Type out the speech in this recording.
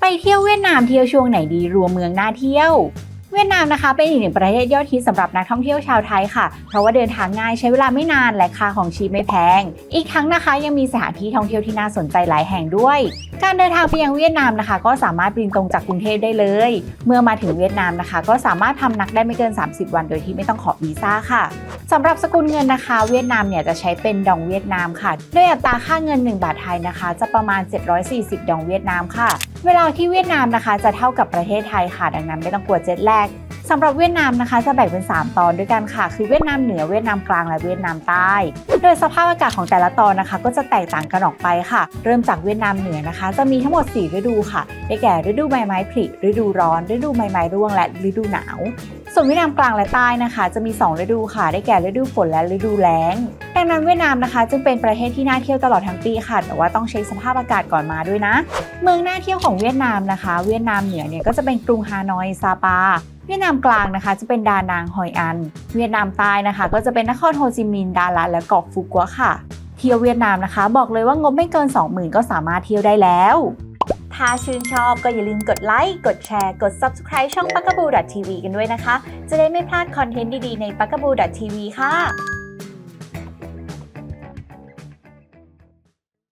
ไปเที่ยวเวียดนามเที่ยวช่วงไหนดีรวมเมืองน่าเที่ยว เวียดนามนะคะเป็นอีกหนึ่งประเทศยอดฮิตสำหรับนักท่องเที่ยวชาวไทยค่ะ เพราะว่าเดินทางง่ายใช้เวลาไม่นานและค่าของชีพไม่แพง อีกทั้งนะคะยังมีสถานที่ท่องเที่ยวที่น่าสนใจหลายแห่งด้วย การเดินทางไปยังเวียดนามนะคะ ก็สามารถบินตรงจากกรุงเทพได้เลย เมื่อมาถึงเวียดนามนะคะ ก็สามารถพำนักได้ไม่เกิน 30 วันโดยที่ไม่ต้องขอวีซ่าค่ะ สำหรับสกุลเงินนะคะ เวียดนามเนี่ยจะใช้เป็นดองเวียดนามค่ะด้วยอัตราค่าเงิน 1 บาทไทยนะคะ จะประมาณ 740 ดองเวียดนามค่ะ เวลาที่เวียดนามนะคะ จะเท่ากับประเทศไทยค่ะ ดังนั้นไม่ต้องกลัวเจ็ตแรก สำหรับเวียดนามนะคะจะแบ่งเป็น 3 ตอนด้วยกันค่ะ คือเวียดนามเหนือเวียดนามกลางและเวียดนามใต้ โดยสภาพอากาศของแต่ละตอนนะคะ ก็จะแตกต่างกันออกไปค่ะ เริ่มจากเวียดนามเหนือนะคะ จะมีทั้งหมด 4 ฤดูค่ะ ได้แก่ฤดูใบไม้ผลิฤดูร้อน ฤดูใบไม้ร่วงและฤดูหนาว ส่วนเวียดนามกลางและใต้นะคะ จะมี 2 ฤดูค่ะ ได้แก่ฤดูฝนและฤดูแล้ง ดังนั้นเวียดนามนะคะ จึงเป็นประเทศที่น่าเที่ยวตลอดทั้งปีค่ะ แต่ว่าต้องเช็คสภาพอากาศก่อนมาด้วยนะ เมืองน่าเที่ยวของเวียดนามนะคะ เวียดนามเหนือเนี่ยก็จะเป็นกรุงฮานอยซาปา เวียดนามกลางนะคะ จะเป็นดานางฮอยอัน เวียดนามใต้นะคะ ก็จะเป็นนครโฮจิมินห์ดาลัดและเกาะฟุกัวค่ะ เที่ยวเวียดนามนะคะ บอกเลยว่างบไม่เกิน 20,000 ก็สามารถเที่ยวได้แล้ว ถ้าชื่นชอบก็อย่าลืมกดไลค์กดแชร์ กด Subscribe ช่อง p a k a b o o t v กันด้วยนะคะ จะได้ไม่พลาดคอนเทนต์ดีๆใน p a k a b o o t v ค่ะ